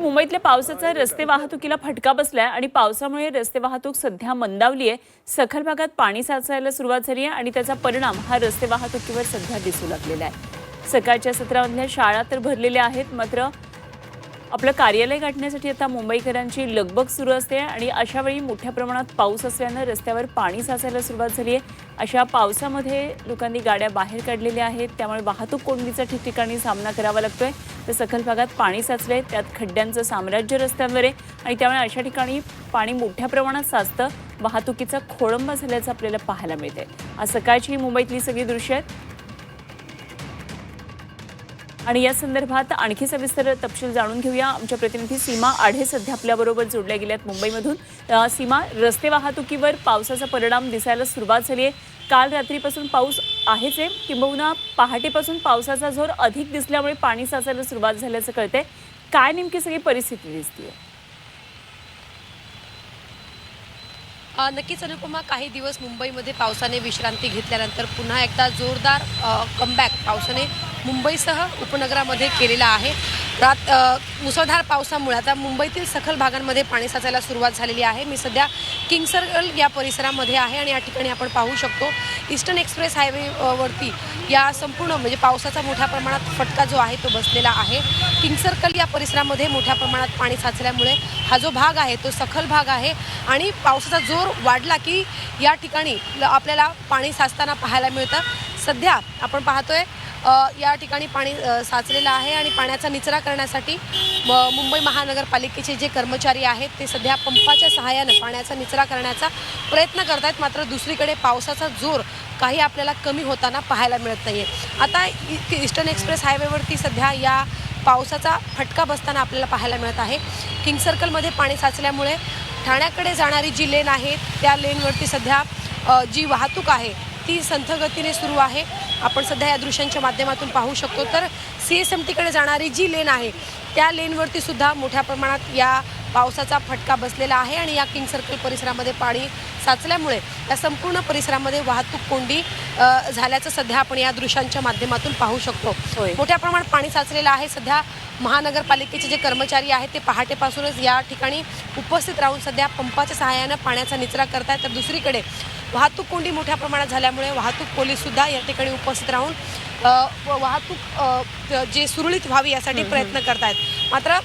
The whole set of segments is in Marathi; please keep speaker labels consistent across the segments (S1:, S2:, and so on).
S1: मुंबईतल्या पावसाचा रस्ते वाहतुकीला फटका बसलाय आणि पावसामुळे रस्ते वाहतूक सध्या मंदावली आहे सखल भागात पाणी साचायला सुरुवात झाली आहे आणि त्याचा परिणाम हा रस्ते वाहतुकीवर सध्या दिसू लागलेला आहे. सकाळच्या सत्रामधल्या शाळा तर भरलेल्या आहेत मात्र आपलं कार्यालय गाठण्यासाठी आता मुंबईकरांची लगबग सुरू असते आणि अशा वेळी मोठ्या प्रमाणात पाऊस असल्यानं रस्त्यावर पाणी साचायला सुरुवात झाली आहे. अशा पावसामध्ये लोकांनी गाड्या बाहेर काढलेल्या आहेत त्यामुळे वाहतूक कोंडीचा ठिकठिकाणी सामना करावा लागतोय. तर सखल भागात पाणी साचले त्यात खड्ड्यांचं साम्राज्य रस्त्यांवर आहे आणि त्यामुळे अशा ठिकाणी पाणी मोठ्या प्रमाणात साचतं. वाहतुकीचा खोळंबा झाल्याचं आपल्याला पाहायला मिळते आज सकाळची मुंबईतली सगळी दृश्य आहेत. आणि या संदर्भात आणखी सविस्तर तपशील जाणून घेऊया. आमच्या प्रतिनिधी सीमा आढे सध्या आपल्याबरोबर जोडल्या गेल्यात मुंबईमधून. सीमा रस्ते वाहतुकीवर पावसाचा परिणाम दिसायला सुरुवात झाली आहे. काल रात्रीपासून पाऊस आहेच आहे. किंबहुना पहाटेपासून पावसाचा जोर अधिक दिसल्यामुळे पाणी साचायला सुरुवात झाल्याचं कळतंय. काय नेमकी सगळी परिस्थिती दिसतीये?
S2: नक्कीच अनुपमा काही दिवस मुंबईमध्ये पावसाने विश्रांती घेतल्यानंतर पुन्हा एकदा जोरदार कमबॅक पावसाने मुंबईसह उपनगरामध्ये केलेला आहे. रात मुसळधार पावसामुळे आता मुंबईतील सखल भागांमध्ये पाणी साचायला सुरुवात झालेली आहे. मी सध्या किंग सर्कल या परिसरामध्ये आहे आणि या ठिकाणी आपण पाहू शकतो. ईस्टर्न एक्सप्रेस हायवेवरती या संपूर्ण म्हणजे पावसाचा मोठ्या प्रमाणात फटका जो आहे तो बसलेला आहे. किंग सर्कल या परिसरामध्ये मोठ्या प्रमाणात पाणी साचल्यामुळे हा जो भाग आहे तो सखल भाग आहे आणि पावसाचा जोर वाढला की या ठिकाणी ल- आपल्याला पाणी साचताना पाहायला मिळतं. सध्या आपण पाहतोय या ठिकाणी पाणी साचलेलं आहे आणि पाण्याचा निचरा करण्यासाठी म- मुंबई महानगरपालिकेचे जे कर्मचारी आहेत ते सध्या पंपाच्या सहाय्यानं पाण्याचा निचरा करण्याचा प्रयत्न करत आहेत मात्र दुसरीकडे पावसाचा जोर काही आपल्याला कमी होताना पाहायला मिळत नाही आहे आता इ- ईस्टर्न एक्सप्रेस हायवेवरती सध्या या पावसाचा फटका बसताना आपल्याला पाहायला मिळत आहे. किंग सर्कलमध्ये पाणी साचल्यामुळे ठाण्याकडे जाणारी जी लेन आहे त्या लेनवरती सध्या जी वाहतूक आहे ती संथगतीने सुरू आहे. आपण सध्या या दृश्यांच्या माध्यमातून पाहू शकतो. तर सी एस एम टीकडे जाणारी जी लेन आहे त्या लेनवरती सुद्धा मोठ्या प्रमाणात या पावसाचा फटका बसलेला आहे आणि या किंग सर्कल परिसरामध्ये पाणी साचल्यामुळे या संपूर्ण परिसरामध्ये वाहतूक कोंडी झाल्याचं सध्या आपण या दृश्यांच्या माध्यमातून पाहू शकतो. मोठ्या प्रमाणात पाणी साचलेलं आहे. सध्या महानगरपालिकेचे जे कर्मचारी आहेत ते पहाटेपासूनच या ठिकाणी उपस्थित राहून सध्या पंपाच्या सहाय्यानं पाण्याचा निचरा करतायत. तर दुसरीकडे वाहतूक कोंडी मोठ्या प्रमाणात झाल्यामुळे वाहतूक पोलीस सुद्धा या ठिकाणी उपस्थित राहून वाहतूक जे सुरळीत व्हावी यासाठी प्रयत्न करतायत. मात्र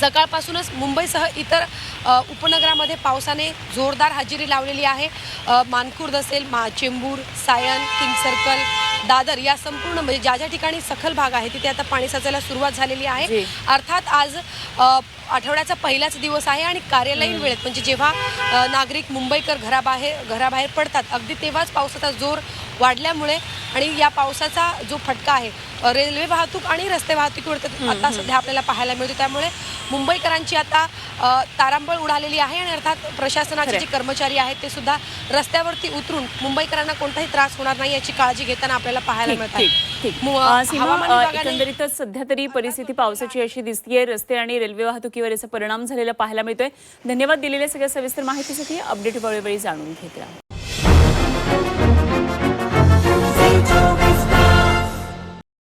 S2: सकाळपासूनच मुंबईसह इतर उपनगरामध्ये पावसाने जोरदार हजेरी लावलेली आहे. मानखुर्द असेल मा चेंबूर सायन किंग सर्कल दादर या संपूर्ण म्हणजे ज्या ज्या ठिकाणी सखल भाग आहे तिथे आता पाणी साचायला सुरुवात झालेली आहे. अर्थात आज आठवड्याचा पहिलाच दिवस आहे आणि कार्यालयीन वेळेत म्हणजे जेव्हा नागरिक मुंबईकर घराबाहेर घराबाहेर पडतात अगदी तेव्हाच पावसाचा जोर वाढल्यामुळे आणि या पावसाचा जो फटका आहे रेल्वे वाहतूक आणि रस्ते वाहतुकीवर आता सध्या आपल्याला पाहायला मिळतो. त्यामुळे मुंबईकरांची आता तारांबळ उडालेली आहे आणि अर्थात प्रशासनाचे. जे कर्मचारी आहेत ते सुद्धा रस्त्यावरती उतरून मुंबईकरांना कोणताही त्रास होणार नाही याची काळजी घेताना आपल्याला पाहायला
S1: ठीक
S2: मिळत
S1: ठीक
S2: आहे
S1: ठीक.
S2: मु-
S1: अ, सीमा
S2: हवामान
S1: अ,
S2: विभागाने-
S1: एकंदरीतच सध्या तरी परिस्थिती पावसाची अशी दिसतीये. रस्ते आणि रेल्वे वाहतुकीवर याचा परिणाम झालेला पाहायला मिळतोय. धन्यवाद दिलेल्या सगळ्या सविस्तर माहितीसाठी. अपडेट वेळोवेळी जाणून घेत राहा.